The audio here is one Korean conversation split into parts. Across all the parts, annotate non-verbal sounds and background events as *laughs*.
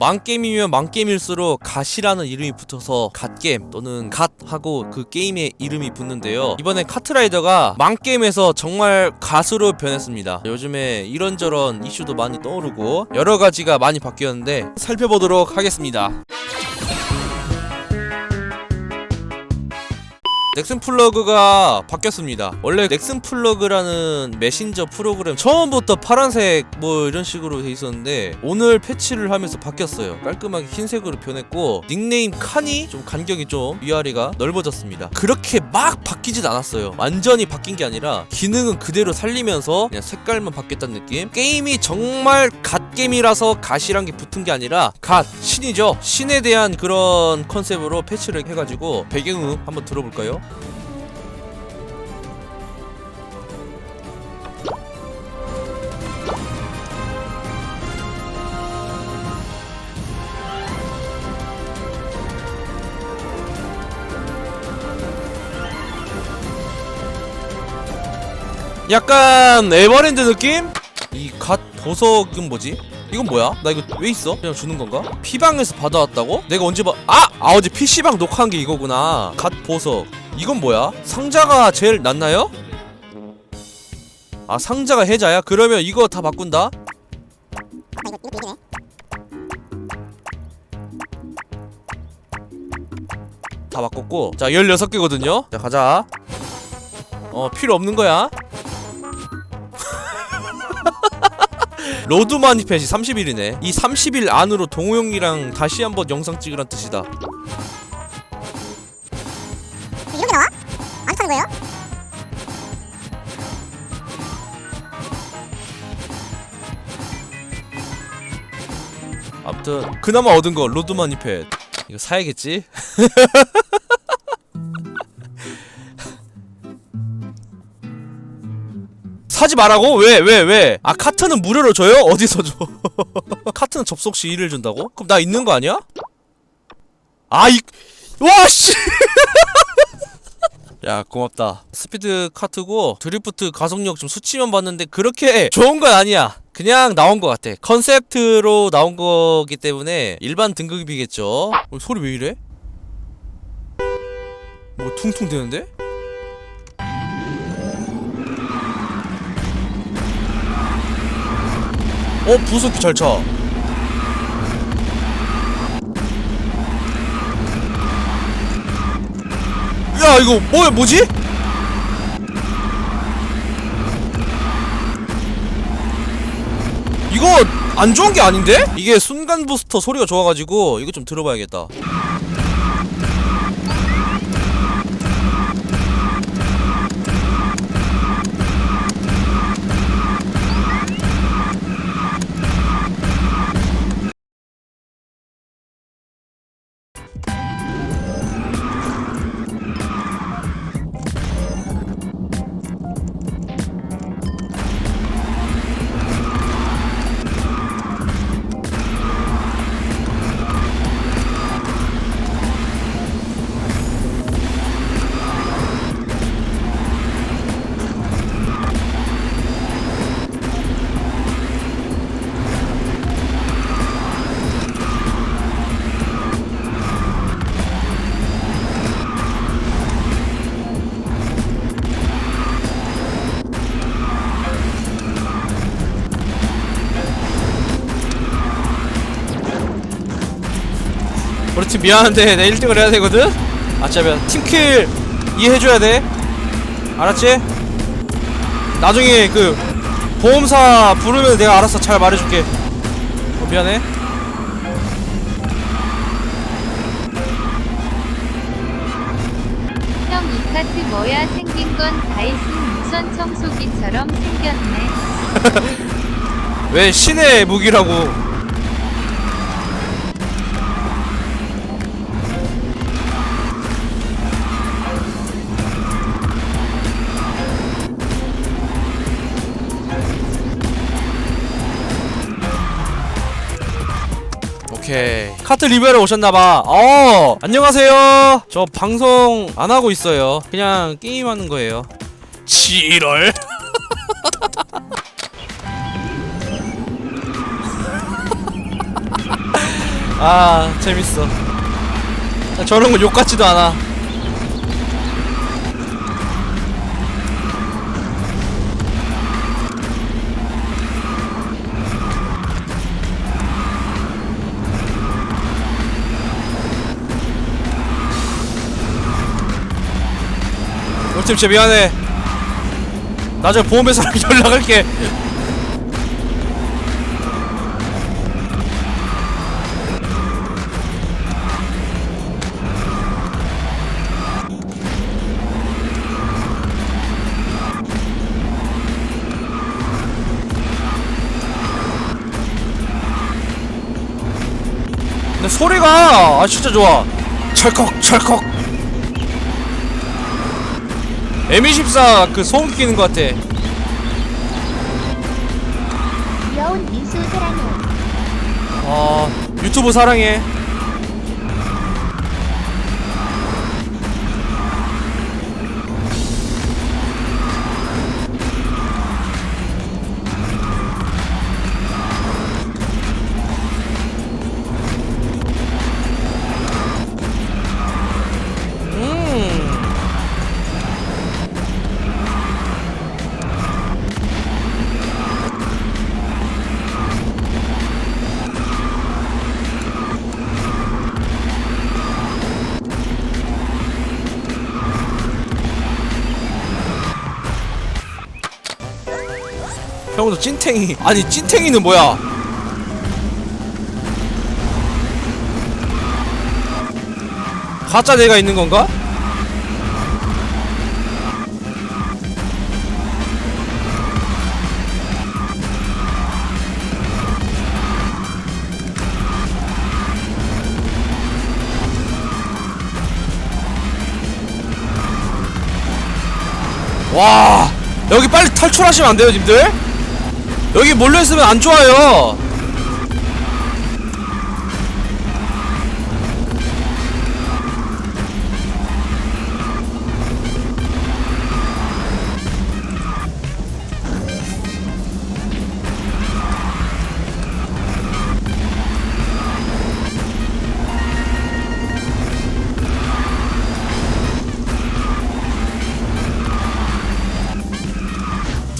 망게임이면 망게임일수록 갓이라는 이름이 붙어서 갓게임 또는 갓하고 그 게임의 이름이 붙는데요. 이번에 카트라이더가 망게임에서 정말 갓으로 변했습니다. 요즘에 이런저런 이슈도 많이 떠오르고 여러가지가 많이 바뀌었는데 살펴보도록 하겠습니다 넥슨 플러그가 바뀌었습니다. 원래 넥슨 플러그라는 메신저 프로그램 처음부터 파란색 뭐 이런 식으로 돼 있었는데 오늘 패치를 하면서 바뀌었어요. 깔끔하게 흰색으로 변했고 닉네임 칸이 좀 간격이 좀 위아래가 넓어졌습니다. 그렇게 막 바뀌진 않았어요. 완전히 바뀐 게 아니라 기능은 그대로 살리면서 그냥 색깔만 바뀌었다는 느낌. 게임이 정말 갓 게임이라서 갓이란 게 붙은 게 아니라 갓 신이죠. 신에 대한 그런 컨셉으로 패치를 해가지고 배경음 한번 들어볼까요? 약간 에버랜드 느낌? 이 갓 보석은 뭐지? 이건 뭐야? 나 이거 왜 있어? 그냥 주는 건가? 피방에서 받아왔다고? 내가 언제 봐? 아! 아 어제 PC방 녹화한 게 이거구나 갓 보석 이건 뭐야? 상자가 제일 낫나요? 아 상자가 해자야? 그러면 이거 다 바꾼다? 다 바꿨고 자 16개거든요 자 가자 어 필요 없는 거야 로드 마니펫이 30일이네 이 30일 안으로 동호 형이랑 다시 한번 영상 찍으란 뜻이다 이런 게 나와? 안 타는 거예요? 아무튼 그나마 얻은 거 로드 마니펫 이거 사야겠지? *laughs* 사지 말라고? 왜? 왜? 왜? 아 카트는 무료로 줘요? 어디서 줘? *laughs* 카트는 접속 시 1을 준다고? 그럼 나 있는 거 아니야? 아 이... 와 씨! *laughs* 야 고맙다 스피드 카트고 드리프트 가속력 좀 수치만 봤는데 그렇게 좋은 건 아니야 그냥 나온 것 같아 컨셉트로 나온 거기 때문에 일반 등급이겠죠 어, 소리 왜 이래? 뭐 퉁퉁 되는데? 어 부속기 잘차 야 이거 뭐야 뭐지? 이거 안 좋은 게 아닌데? 이게 순간 부스터 소리가 좋아가지고 이거 좀 들어봐야겠다. 팀 미안한데 내 1등을 해야 되거든? 아 진짜 미안 팀킬 이해해줘야 돼 알았지? 나중에 그 보험사 부르면 내가 알아서 잘 말해줄게 어, 미안해 형 이 카트 뭐야 생긴 건 다이슨 무선 청소기처럼 생겼네. *laughs* 왜 신의 무기라고 오케이. 카트 리뷰하러 오셨나봐. 어 안녕하세요. 저 방송 안 하고 있어요. 그냥 게임하는 거예요. 지럴 *laughs* 아 재밌어. 아, 저런 거 욕 같지도 않아 요팀 쟤 미안해. 나중에 보험회사랑 *laughs* 연락할게. 근데 소리가 아 진짜 좋아. 철컥 철컥 M24 그 소음 끼는 것 같아 귀여운 미수 사랑해. 아 유튜브 사랑해 형도 찐탱이. 아니 찐탱이는 뭐야? 가짜 내가 있는 건가? 와 여기 빨리 탈출하시면 안 돼요 님들 여기 몰려 있으면 안 좋아요.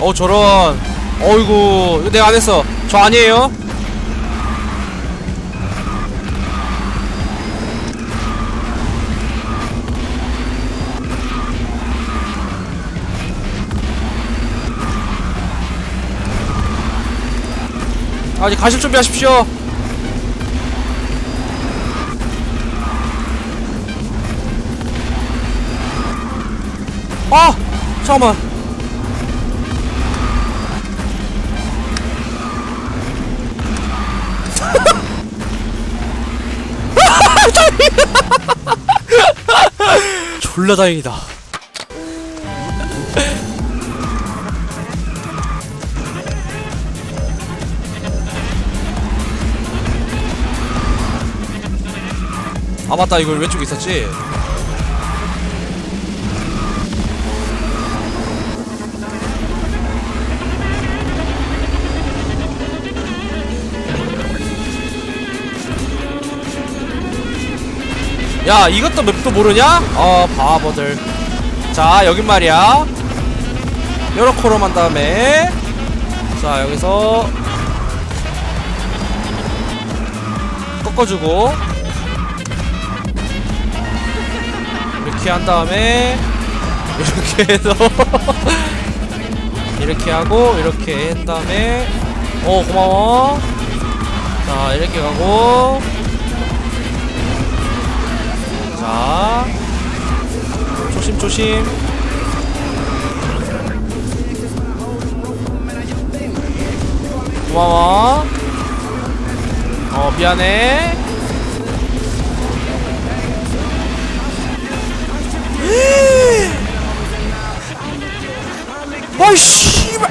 어 저런 어이구 내가 안 했어. 저 아니에요? 아직 가실 준비하십시오. 아 잠깐만 졸라 다행이다. 아 맞다 이거 왼쪽에 있었지. 야 이것도 맵도 모르냐? 어 바보들. 자 여긴 말이야. 요렇게로 한 다음에. 자 여기서 꺾어주고. 이렇게 한 다음에 이렇게 해서 *laughs* 이렇게 하고 이렇게 한 다음에. 어 고마워. 자 이렇게 가고 자 조심 조심. 고마워. 어 미안해. 아이 씨발.